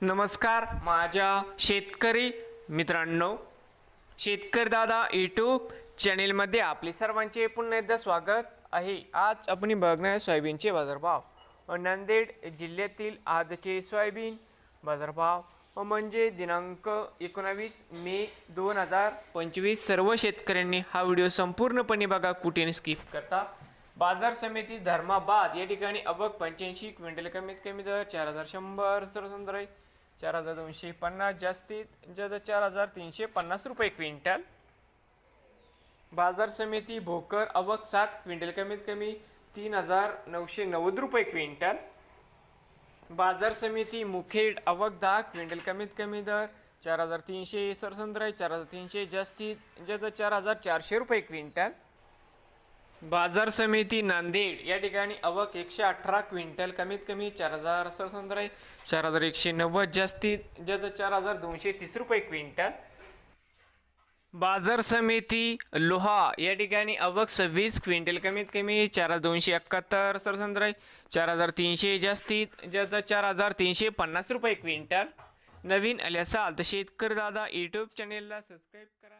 नमस्कार माझ्या शेतकरी मित्रांनो शेतकरी दादा यूट्यूब चॅनेलमध्ये आपले सर्वांचे पुन्हा एकदा स्वागत आहे. आज आपण बघणार आहे सोयाबीनचे बाजारभाव. नांदेड जिल्ह्यातील आजचे सोयाबीन बाजारभाव म्हणजे दिनांक एकोणावीस मे दोन हजार पंचवीस. सर्व शेतकऱ्यांनी हा व्हिडिओ संपूर्णपणे बघा कुठे स्किप करता. बाजार समिती धर्माबाद या ठिकाणी अबक पंच्याऐंशी क्विंटल कमीत कमी दर चार हजार शंभर सर्वसुंदर आहे. चार हजार दोनशे पन्नास जास्तीत जास्त चार हजार तीनशे पन्नास रुपये क्विंटल. बाजार समिती भोकर अवक सात क्विंटल कमीत कमी तीन हजार नऊशे नव्वद रुपये क्विंटल. बाजार समिती मुखेड अवक दहा क्विंटल कमीत कमी दर चार हजार तीनशे सरसंद्र चार हजार तीनशे जास्तीत जास्त चार हजार चारशे रुपये क्विंटल. बाजार समिती नांदेड या ठिकाणी अवक एकशे अठरा क्विंटल कमीत कमी चार हजार असं आहे. चार हजार एकशे नव्वद जास्तीत जास्त चार हजार दोनशे तीस रुपये क्विंटल. बाजार समिती लोहा या ठिकाणी अवक सव्वीस क्विंटल कमीत कमी चार हजार दोनशे एकाहत्तर सरसंद्र आहे. चार हजार तीनशे जास्तीत जास्त चार हजार तीनशे पन्नास रुपये क्विंटल. नवीन आले असाल तर शेतकरी दादा यूट्यूब चॅनेलला सबस्क्राईब करा.